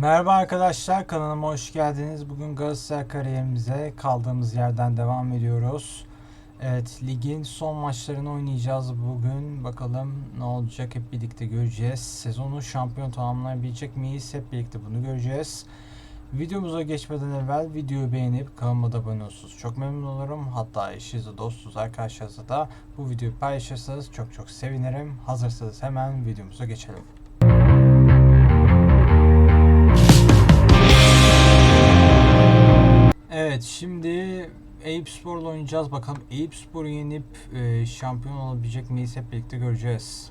Merhaba arkadaşlar kanalıma hoş geldiniz. Bugün Galatasaray kariyerimize kaldığımız yerden devam ediyoruz. Evet ligin son maçlarını oynayacağız bugün. Bakalım ne olacak hep birlikte göreceğiz. Sezonu şampiyon tamamlayabilecek miyiz hep birlikte bunu göreceğiz. Videomuza geçmeden evvel videoyu beğenip kanalıma da abone olursunuz. Çok memnun olurum. Hatta eşinizle, dostunuz, arkadaşlarınızla da bu videoyu paylaşırsanız çok çok sevinirim. Hazırsanız hemen videomuza geçelim. Evet şimdi Eyüp Spor'la oynayacağız. Bakalım Eyüp Spor'u yenip e, şampiyon olabilecek miyiz hep birlikte göreceğiz.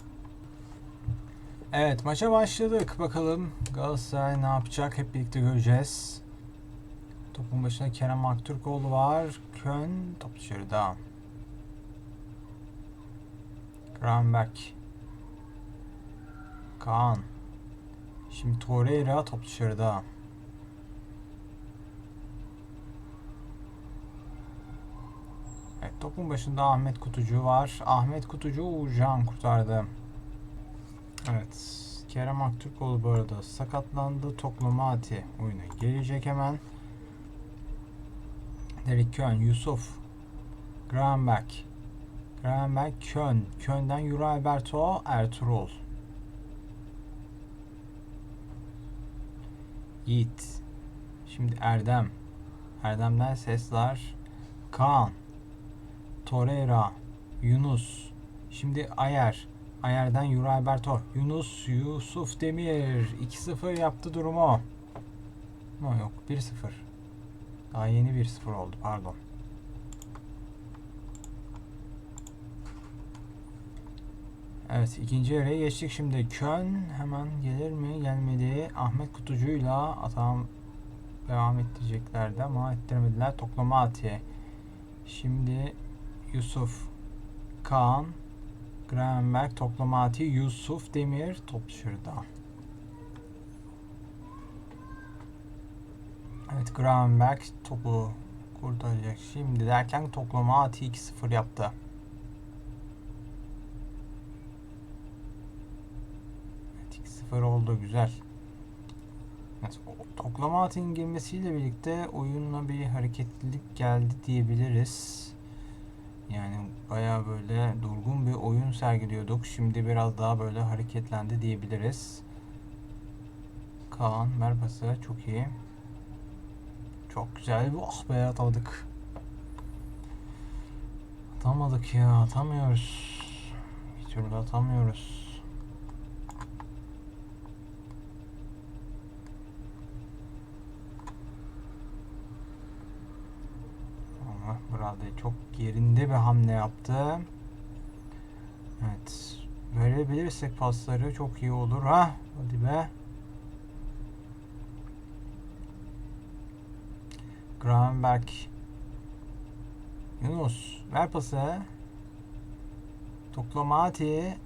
Evet maça başladık. Bakalım Galatasaray ne yapacak hep birlikte göreceğiz. Topun başında Kerem Aktürkoğlu var. Kön top dışarıda. Gravenberg. Kaan. Şimdi Torreira top dışarıda. Evet, topun başında Ahmet Kutucu var. Ahmet Kutucu Uğurcan kurtardı. Evet. Kerem Aktürkoğlu bu arada sakatlandı. Toklamati oyuna gelecek hemen. Derek Kön, Yusuf, Gravenberg, Gravenberg, Kön, Kön'den Yuri Alberto, Ertuğrul. Yiğit. Şimdi Erdem. Erdem'den sesler. Kaan. Torreira, Yunus, şimdi Ayer, Ayer'den Yuri Alberto, Yunus, Yusuf Demir 2-0 yaptı durumu. No yok 1-0. Daha yeni 1-0 oldu pardon. Evet ikinci yarıya geçtik şimdi. Kön hemen gelir mi? Gelmedi. Ahmet Kutucu'yla atam devam ettireceklerdi ama ettiremediler. Toklama Atiye. Şimdi Yusuf, Kaan, Gravenberg, Toklamati, Yusuf, Demir, top dışarıda. Evet Gravenberg topu kurtaracak şimdi derken Toklamati 2-0 yaptı. Evet 2-0 oldu güzel. Evet, Toklamati'nin girmesiyle birlikte oyunla bir hareketlilik geldi diyebiliriz. Yani baya böyle durgun bir oyun sergiliyorduk. Şimdi biraz daha böyle hareketlendi diyebiliriz. Kaan ver pası çok iyi. Çok güzel. Oh be atamadık. Atamadık ya atamıyoruz. Bir türlü atamıyoruz. Bradley çok yerinde bir hamle yaptı. Evet. Verebilirsek pasları çok iyi olur. Ha, hadi be. Gravenberg. Yunus ver pası. Toklamati.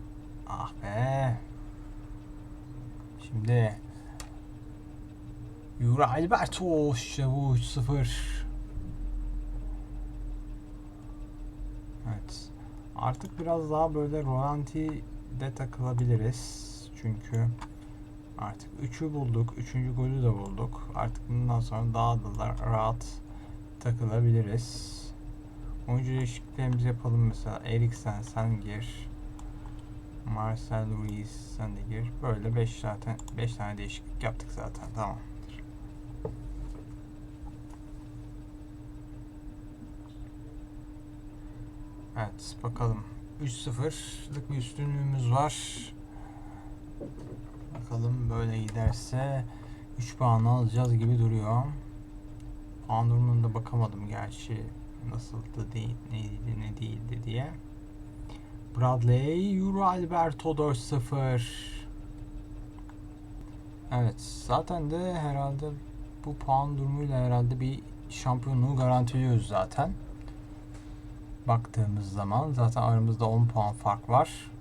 Ah be. Şimdi Yuri Alberto işte bu 3-0. Evet. Artık biraz daha böyle rolantide takılabiliriz. Çünkü artık 3'ü bulduk. 3. golü de bulduk. Artık bundan sonra daha da rahat takılabiliriz. Oyuncu değişikliklerimizi yapalım mesela. Eriksen sen gir. Marcel Ruiz sen de gir. Böyle 5 zaten 5 tane değişiklik yaptık zaten. Tamam. Evet bakalım. 3-0'lık bir üstünlüğümüz var. Bakalım böyle giderse 3 puan alacağız gibi duruyor. Puan durumunda bakamadım gerçi nasıldı değil, neydi ne değildi diye. Bradley, Euro Alberto 4-0. Evet zaten de herhalde bu puan durumuyla herhalde bir şampiyonluğu garantiliyoruz zaten baktığımız zaman zaten aramızda 10 puan fark var.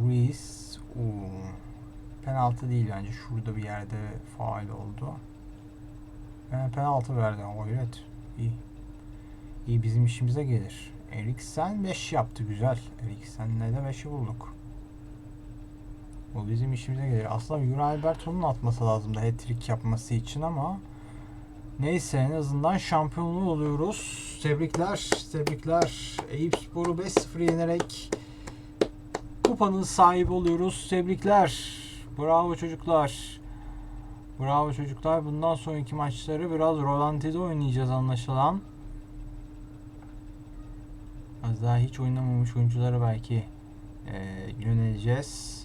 Ruiz oo, penaltı değil bence. Şurada bir yerde faal oldu. Yani penaltı verdi. O evet. İyi. İyi bizim işimize gelir. Eriksen 5 yaptı güzel. Eriksen'le de 5'i bulduk. O bizim işimize gelir. Aslında Yuri Alberto'nun atması lazım da hat-trick yapması için ama neyse en azından şampiyonluğu oluyoruz. Tebrikler, tebrikler. Eyüp Spor'u 5-0 yenerek kupanın sahibi oluyoruz. Tebrikler. Bravo çocuklar. Bravo çocuklar. Bundan sonraki maçları biraz rolantide oynayacağız anlaşılan. Az daha hiç oynamamış oyunculara belki eee yöneleceğiz.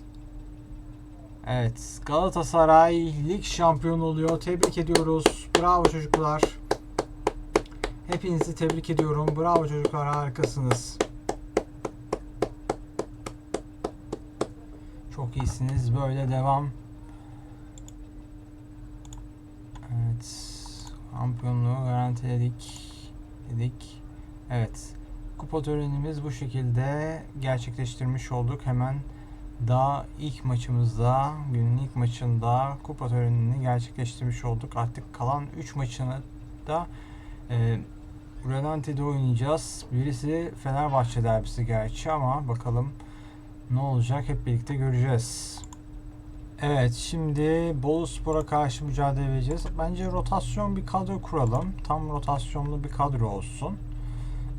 Evet Galatasaray lig şampiyonu oluyor. Tebrik ediyoruz. Bravo çocuklar. Hepinizi tebrik ediyorum. Bravo çocuklar harikasınız. Çok iyisiniz. Böyle devam. Evet. Şampiyonluğu garantiledik. Dedik. Evet. Kupa törenimiz bu şekilde gerçekleştirmiş olduk. Hemen daha ilk maçımızda, günün ilk maçında kupa törenini gerçekleştirmiş olduk. Artık kalan 3 maçını da e, Relanti'de oynayacağız. Birisi Fenerbahçe derbisi gerçi ama bakalım ne olacak hep birlikte göreceğiz. Evet şimdi Bolu Spor'a karşı mücadele edeceğiz. Bence rotasyon bir kadro kuralım. Tam rotasyonlu bir kadro olsun.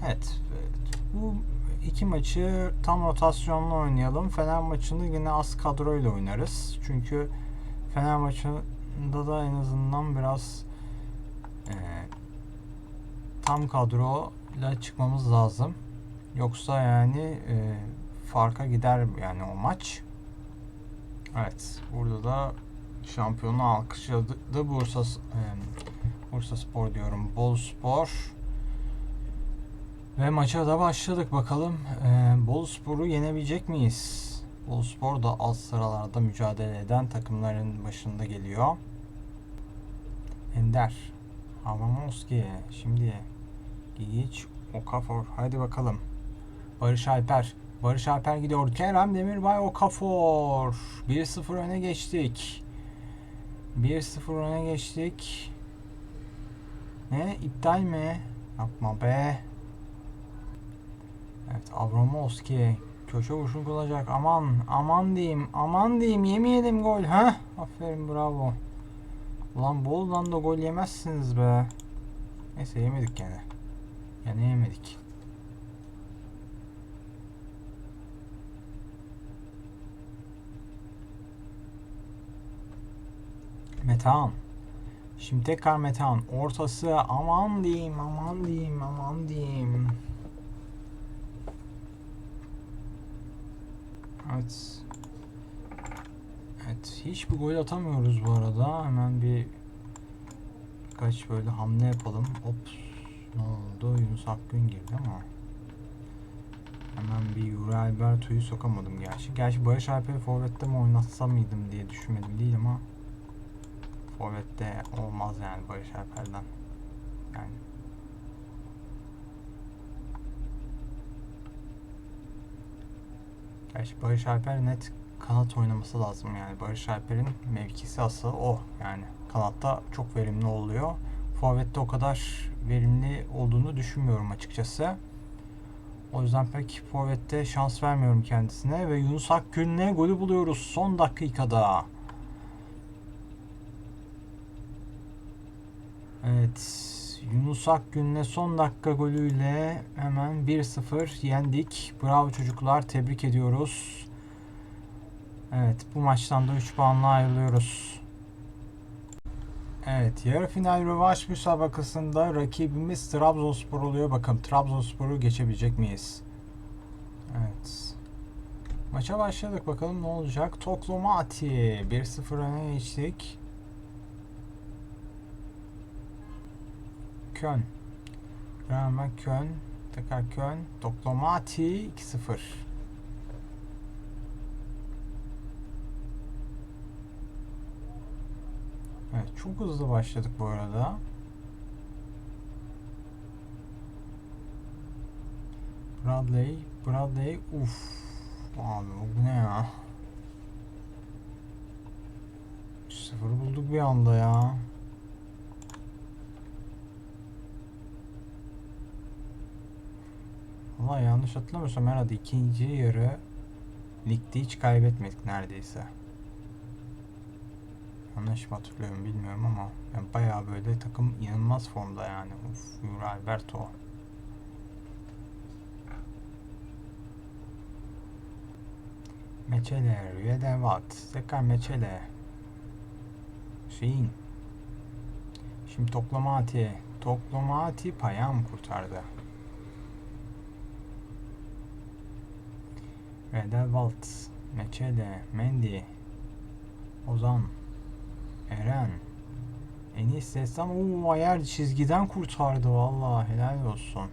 Evet. evet. Bu iki maçı tam rotasyonlu oynayalım. Fener maçını yine az kadroyla oynarız. Çünkü Fener maçında da en azından biraz e, tam kadroyla çıkmamız lazım. Yoksa yani e, farka gider yani o maç. Evet. Burada da şampiyonu alkışladı Bursa e, Bursa Spor diyorum. Bol Spor. Ve maça da başladık bakalım. Ee, Bol Spor'u yenebilecek miyiz? Bol Spor da alt sıralarda mücadele eden takımların başında geliyor. Ender. Havamoski. Şimdi Gigic. Okafor. Hadi bakalım. Barış Alper. Barış Alper gidiyor. Kerem Demirbay Okafor. 1-0 öne geçtik. 1-0 öne geçtik. Ne? İptal mi? Yapma be. Evet Abramovski köşe vuruşunu kullanacak. Aman aman diyeyim aman diyeyim yemeyelim gol. ha? Aferin bravo. Ulan boldan da gol yemezsiniz be. Neyse yemedik gene. Gene yemedik. Metehan. Şimdi tekrar Metehan. Ortası aman diyeyim aman diyeyim aman diyeyim. Evet. Evet. Hiçbir gol atamıyoruz bu arada. Hemen bir birkaç böyle hamle yapalım. Hop. Ne oldu? Yunus Akgün girdi ama. Hemen bir Yuri Alberto'yu sokamadım gerçi. Gerçi Barış Alper'i Forvet'te mi oynatsam mıydım diye düşünmedim değil ama Forvet'te olmaz yani Barış Alper'den. Yani Gerçi Barış Alper net kanat oynaması lazım yani. Barış Alper'in mevkisi asıl o yani. Kanatta çok verimli oluyor. Forvet'te o kadar verimli olduğunu düşünmüyorum açıkçası. O yüzden pek Forvet'te şans vermiyorum kendisine ve Yunus Akgün'le golü buluyoruz son dakikada. Evet. Yunus Akgün'le son dakika golüyle hemen 1-0 yendik. Bravo çocuklar. Tebrik ediyoruz. Evet. Bu maçtan da 3 puanla ayrılıyoruz. Evet. Yarı final rövanş müsabakasında rakibimiz Trabzonspor oluyor. Bakalım Trabzonspor'u geçebilecek miyiz? Evet. Maça başladık. Bakalım ne olacak. Toklomati 1-0 öne geçtik. Köln. Rağmen Köln. Tekrar Köln. Toklomati 2-0. Evet çok hızlı başladık bu arada. Bradley. Bradley. Uf. Abi bu ne ya? 3-0 bulduk bir anda ya. Valla yanlış hatırlamıyorsam herhalde ikinci yarı Ligde hiç kaybetmedik neredeyse. Yanlış mı hatırlıyorum bilmiyorum ama yani bayağı böyle takım inanılmaz formda yani. Uf, Yuri Alberto. Meçele, Rüyedevat, tekrar Meçele. Şeyin. Şimdi Toklamati. Toklamati Payam kurtardı. Redevalt, Meçele, Mendy, Ozan, Eren, Enis Destan. Oo Ayar çizgiden kurtardı vallahi helal olsun.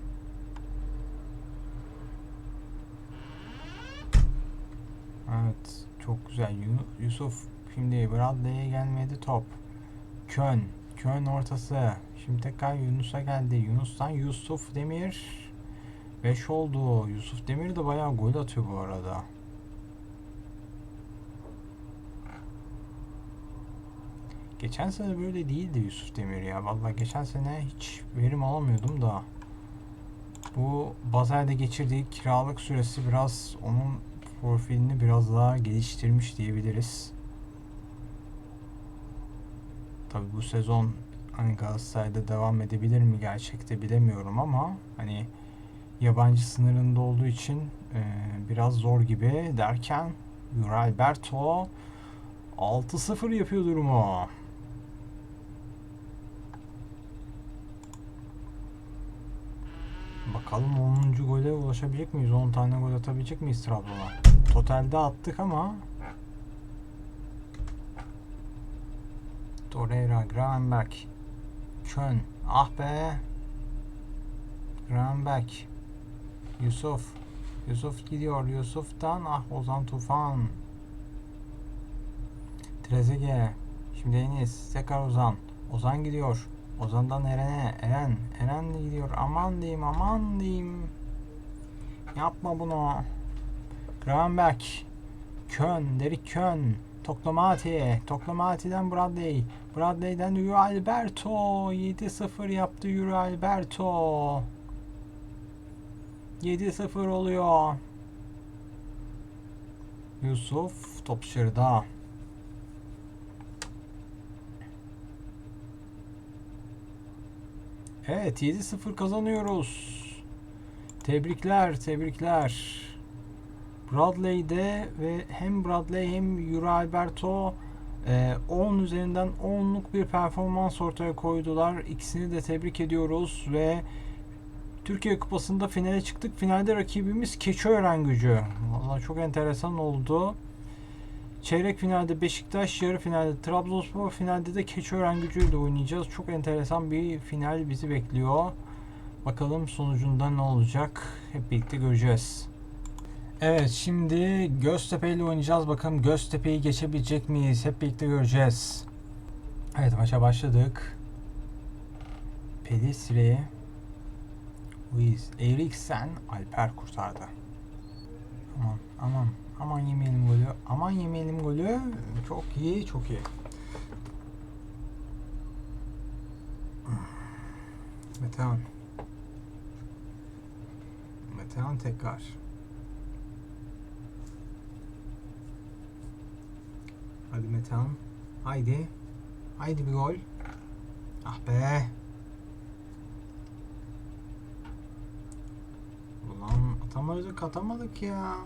Evet çok güzel. Yu- Yusuf şimdi Bradley'e gelmedi top. Kön. Kön ortası. Şimdi tekrar Yunus'a geldi. Yunus'tan Yusuf Demir. 5 oldu. Yusuf Demir de bayağı gol atıyor bu arada. Geçen sene böyle değildi Yusuf Demir ya. Vallahi geçen sene hiç verim alamıyordum da. Bu Bazel'de geçirdiği kiralık süresi biraz onun profilini biraz daha geliştirmiş diyebiliriz. Tabi bu sezon hani Galatasaray'da devam edebilir mi gerçekte bilemiyorum ama hani yabancı sınırında olduğu için e, biraz zor gibi derken Alberto 6-0 yapıyor durumu. Bakalım 10. gole ulaşabilecek miyiz? 10 tane gol atabilecek miyiz Trabzon'a? Totalde attık ama Torreira, Gravenberg, Kön, ah be Gravenberg, Yusuf, Yusuf gidiyor, Yusuf'tan ah Ozan Tufan, Trezeguet, şimdi Enis, tekrar Ozan, Ozan gidiyor, Ozan'dan Eren'e, Eren, Eren gidiyor, aman diyeyim, aman diyeyim, yapma bunu, Gravenberg, Kön, Derek Kön, Toklamati, Toklamati'den Bradley, Bradley'den Yuri Alberto, 7-0 yaptı Yuri Alberto. 7-0 oluyor. Yusuf top dışarıda. Evet 7-0 kazanıyoruz. Tebrikler, tebrikler. Bradley'de ve hem Bradley hem Yuri Alberto e, 10 üzerinden 10'luk bir performans ortaya koydular. İkisini de tebrik ediyoruz ve Türkiye Kupası'nda finale çıktık. Finalde rakibimiz Keçiören gücü. Vallahi çok enteresan oldu. Çeyrek finalde Beşiktaş, yarı finalde Trabzonspor, finalde de Keçiören gücüyle oynayacağız. Çok enteresan bir final bizi bekliyor. Bakalım sonucunda ne olacak? Hep birlikte göreceğiz. Evet şimdi Göztepe ile oynayacağız. Bakalım Göztepe'yi geçebilecek miyiz? Hep birlikte göreceğiz. Evet maça başladık. Pelisri, Luis Eriksen, Alper kurtardı. Aman aman aman yemeyelim golü. Aman yemeyelim golü. Çok iyi çok iyi. Metehan. Metehan tekrar. Hadi Metehan. Haydi. Haydi bir gol. Ah be. Ulan atamadık atamadık ya.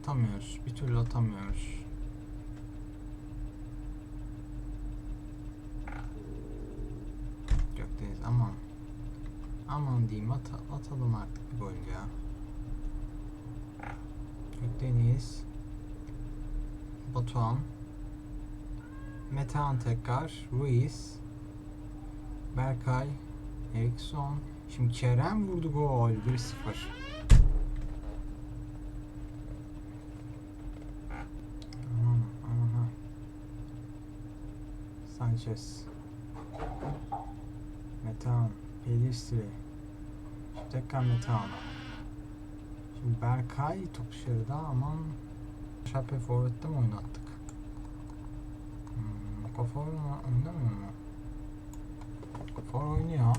Atamıyoruz. Bir türlü atamıyoruz. Gökdeniz aman. Aman diyeyim at atalım artık bir gol ya. Gökdeniz. Batuhan. Metehan tekrar. Ruiz. Berkay. Eriksson. Şimdi Kerem vurdu gol. 1-0. Aman aman ha. Sanchez. Metehan. Pelistri. Şimdi tekrar Metehan. Şimdi Berkay top dışarıda aman Şape Forvet'te mi oynattık? Hmm, Okafor mu oynamıyor mu? Okafor oynuyor.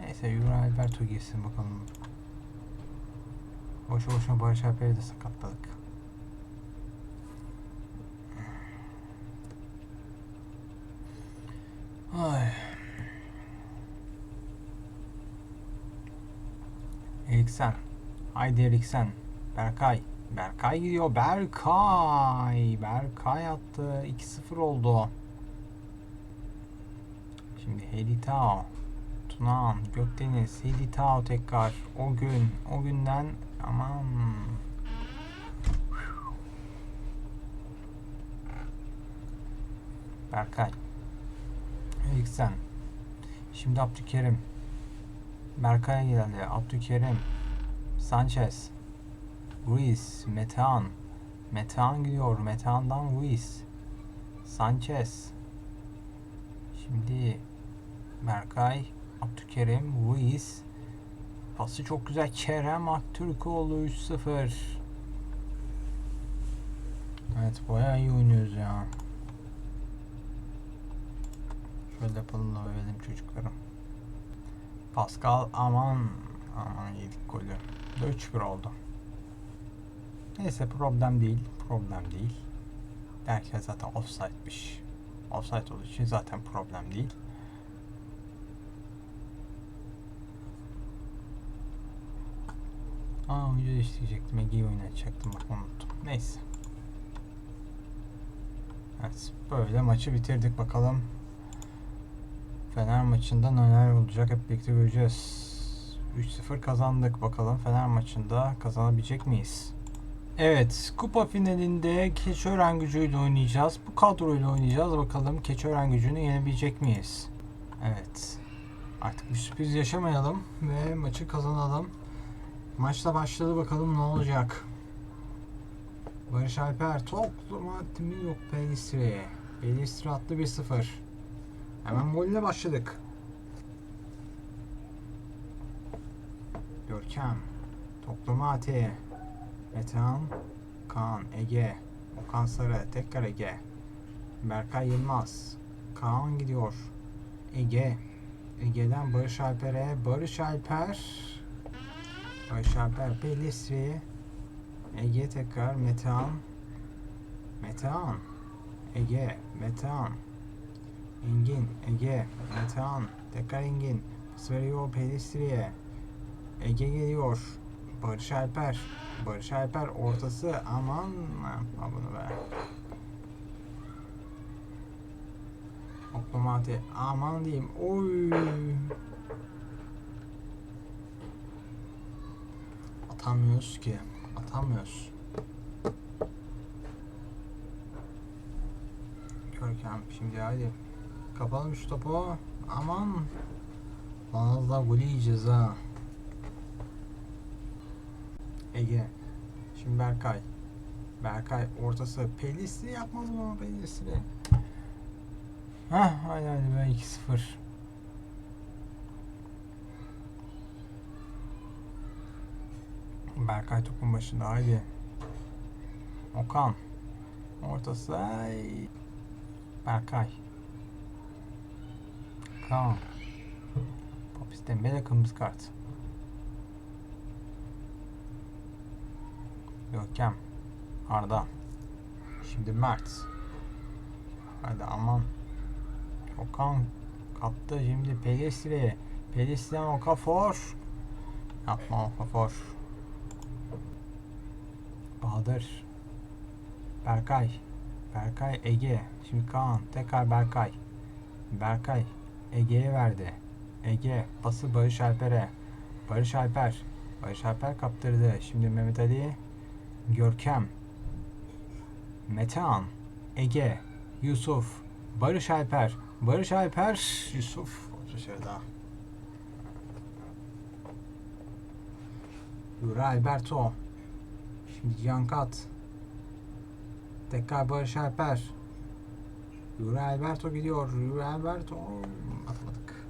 Neyse Yuri Alberto girsin bakalım. Boşu boşuna Barış Alper'i de sakatladık. Ay. Eriksen. Haydi Eriksen. Berkay. Berkay gidiyor. Berkay. Berkay attı. 2-0 oldu. Şimdi Helitao. Tunan. Gökdeniz. Helitao tekrar. O gün. O günden aman. Berkay. Eriksen. Şimdi Abdülkerim. Berkay'a geldi. Abdülkerim. Sanchez. Ruiz. Metehan. Metehan gidiyor. Metehan'dan Ruiz. Sanchez. Şimdi Berkay. Abdülkerim. Ruiz. Pası çok güzel. Kerem Aktürkoğlu 3-0. Evet bayağı iyi oynuyoruz ya. Şöyle yapalım da verelim çocuklarım. Pascal aman aman yedik golü. 3-1 oldu. Neyse problem değil. Problem değil. Derken zaten offside'miş. Offside olduğu için zaten problem değil. Aa video değiştirecektim. Ege'yi oynatacaktım. Bak unuttum. Neyse. Evet. Böyle maçı bitirdik bakalım. Fener maçında neler olacak hep birlikte göreceğiz. 3-0 kazandık bakalım Fener maçında kazanabilecek miyiz? Evet, kupa finalinde Keçiören gücüyle oynayacağız. Bu kadroyla oynayacağız. Bakalım Keçiören gücünü yenebilecek miyiz? Evet. Artık bir sürpriz yaşamayalım ve maçı kazanalım. Maçta başladı bakalım ne olacak. Barış Alper toplama timi yok Pelistri. Pelistri attı 1-0. Hemen golle başladık. Görkem. Toplama Ati. Metehan. Kaan. Ege. Okan Sarı. Tekrar Ege. Berkay Yılmaz. Kaan gidiyor. Ege. Ege'den Barış Alper'e. Barış Alper. Barış Alper. Pelistri. Ege tekrar. Metehan. Metehan. Ege. Metehan. Engin, Ege, Metehan, tekrar Engin. Pas veriyor Pelistri'ye. Ege geliyor. Barış Alper. Barış Alper ortası. Aman. Yapma bunu be. Oklomati. Aman diyeyim. Oy. Atamıyoruz ki. Atamıyoruz. Görkem şimdi hadi. Kapalım şu topu. Aman. Daha golü yiyeceğiz ha. Ege. Şimdi Berkay. Berkay ortası. Pelisli yapmaz mı Pelisli? Hah hadi hadi ben 2-0. Berkay topun başında haydi. Okan. Ortası. Ay. Berkay. Kaan. Papis Dembele kırmızı kart. Görkem. Arda. Şimdi Mert. Hadi aman. Okan kaptı şimdi Pelistri. Pelistri'den Okafor. Yapma Okafor. Bahadır. Berkay. Berkay Ege. Şimdi Kaan. Tekrar Berkay. Berkay. Ege'ye verdi. Ege pası Barış Alper'e. Barış Alper. Barış Alper kaptırdı. Şimdi Mehmet Ali. Görkem. Metehan. Ege. Yusuf. Barış Alper. Barış Alper. Yusuf. Dışarıda. Yuri Alberto. Şimdi Yankat. Tekrar Barış Alper. Yuri Alberto gidiyor. Yuri Alberto. Atmadık.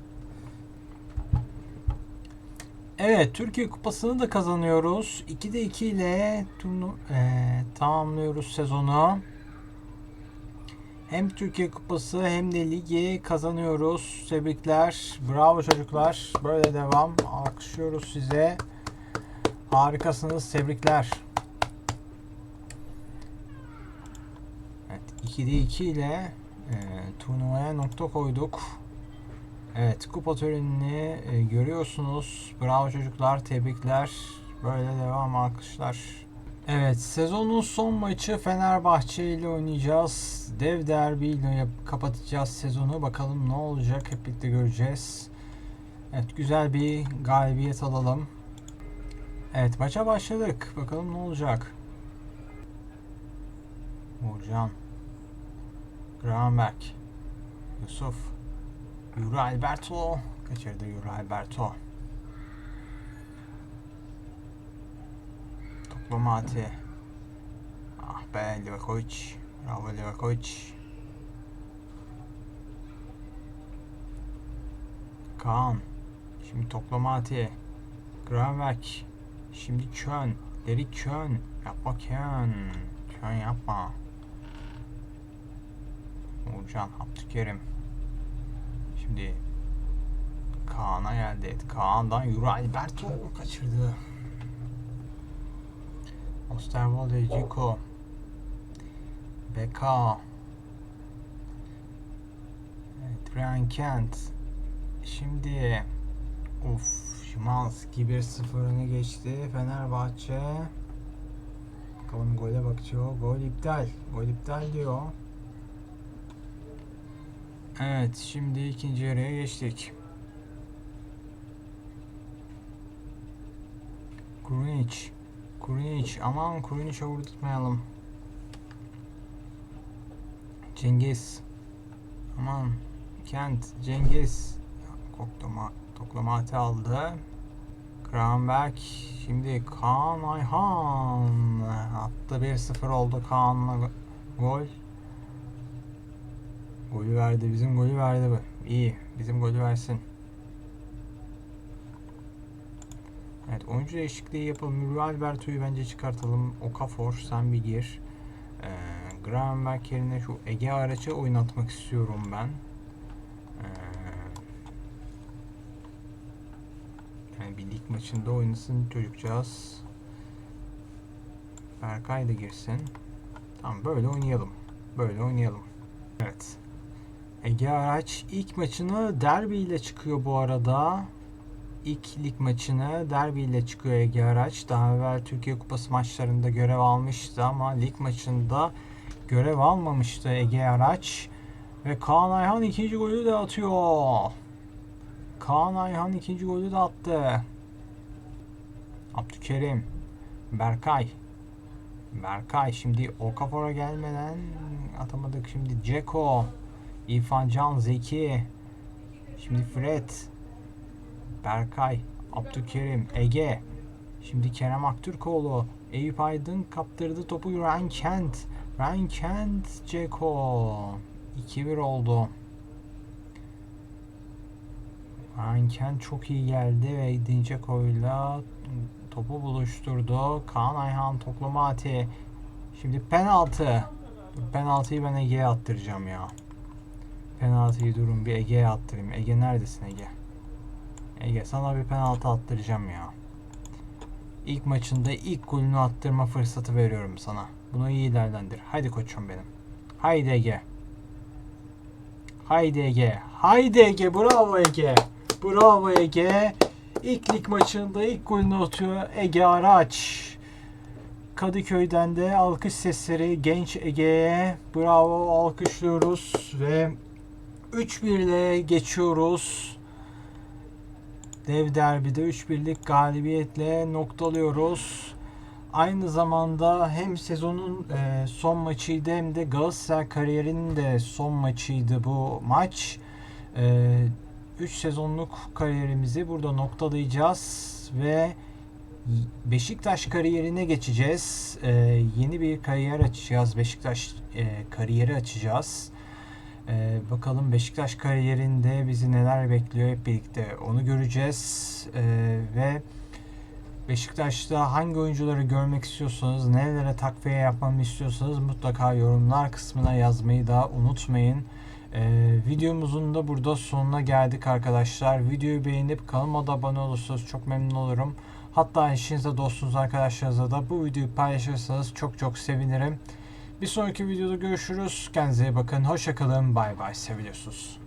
Evet, Türkiye Kupası'nı da kazanıyoruz. 2'de 2 ile turnu eee, tamamlıyoruz sezonu. Hem Türkiye Kupası hem de ligi kazanıyoruz. Tebrikler. Bravo çocuklar. Böyle devam. Alkışlıyoruz size. Harikasınız. Tebrikler. Evet, 2'de 2 ile e, turnuvaya nokta koyduk. Evet, kupa törenini e, görüyorsunuz. Bravo çocuklar, tebrikler. Böyle devam alkışlar. Evet, sezonun son maçı Fenerbahçe ile oynayacağız. Dev derbi ile kapatacağız sezonu. Bakalım ne olacak hep birlikte göreceğiz. Evet, güzel bir galibiyet alalım. Evet, maça başladık. Bakalım ne olacak. Uğurcan. Grahamberg. Yusuf. Yuri Alberto. Kaçırdı Yuri Alberto. Toplama Ati. Ah be Livakovic. Bravo Livakovic. Kaan. Şimdi toplama Ati. Gravenberg. Şimdi Kön. Derik Kön. Yapma Kön. Kön yapma. Uğurcan Abdülkerim. Şimdi Kaan'a geldi. Evet, Kaan'dan Yuri Alberto kaçırdı. Osterwolde, Cico. Beka. Evet, Ryan Kent. Şimdi Uf, Şimanski 1-0 öne geçti. Fenerbahçe. Bakalım gole bakıyor. Gol iptal. Gol iptal diyor. Evet, şimdi ikinci yarıya geçtik. Kurunic. Kurunic. Aman Kurunic'e vurdurtmayalım. Cengiz. Aman. Kent. Cengiz. Koklama, toklamati aldı. Kramberg. Şimdi Kaan Ayhan. Attı 1-0 oldu Kaan'la go- gol. Golü verdi. Bizim golü verdi bu. İyi. Bizim golü versin. Evet oyuncu değişikliği yapalım. Mürü Alberto'yu bence çıkartalım. Okafor sen bir gir. Ee, Gravenberg yerine şu Ege Araç'ı oynatmak istiyorum ben. Ee, yani bir lig maçında oynasın çocukcağız. Berkay da girsin. Tamam böyle oynayalım. Böyle oynayalım. Evet. Ege Araç ilk maçını derbi ile çıkıyor bu arada. İlk lig maçını derbi ile çıkıyor Ege Araç. Daha evvel Türkiye Kupası maçlarında görev almıştı ama lig maçında görev almamıştı Ege Araç. Ve Kaan Ayhan ikinci golü de atıyor. Kaan Ayhan ikinci golü de attı. Abdülkerim. Berkay. Berkay şimdi Okafor'a gelmeden atamadık. Şimdi Ceko. İrfan Can Zeki. Şimdi Fred. Berkay. Abdülkerim. Ege. Şimdi Kerem Aktürkoğlu. Eyüp Aydın kaptırdı topu Ryan Kent. Ryan Kent. Ceko. 2-1 oldu. Ryan Kent çok iyi geldi ve Edin Dzeko'yla topu buluşturdu. Kaan Ayhan toplama ati. Şimdi penaltı. Penaltıyı ben Ege'ye attıracağım ya. Penaltıyı durun bir Ege'ye attırayım. Ege neredesin Ege? Ege sana bir penaltı attıracağım ya. İlk maçında ilk golünü attırma fırsatı veriyorum sana. Bunu iyi değerlendir. Haydi koçum benim. Haydi Ege. Haydi Ege. Haydi Ege. Bravo Ege. Bravo Ege. İlk lig maçında ilk golünü atıyor Ege Araç. Kadıköy'den de alkış sesleri genç Ege'ye. Bravo alkışlıyoruz ve 3-1 ile geçiyoruz. Dev derbide 3-1'lik galibiyetle noktalıyoruz. Aynı zamanda hem sezonun e, son maçıydı hem de Galatasaray kariyerinin de son maçıydı bu maç. 3 sezonluk kariyerimizi burada noktalayacağız ve Beşiktaş kariyerine geçeceğiz. E, yeni bir kariyer açacağız. Beşiktaş e, kariyeri açacağız. Ee, bakalım Beşiktaş kariyerinde bizi neler bekliyor hep birlikte onu göreceğiz. Ee, ve Beşiktaş'ta hangi oyuncuları görmek istiyorsanız, nerelere takviye yapmamı istiyorsanız mutlaka yorumlar kısmına yazmayı da unutmayın. Ee, videomuzun da burada sonuna geldik arkadaşlar. Videoyu beğenip kanalıma da abone olursanız çok memnun olurum. Hatta eşinize, dostunuz, arkadaşlarınıza da bu videoyu paylaşırsanız çok çok sevinirim. Bir sonraki videoda görüşürüz. Kendinize iyi bakın. Hoşçakalın. Bay bay. Seviliyorsunuz.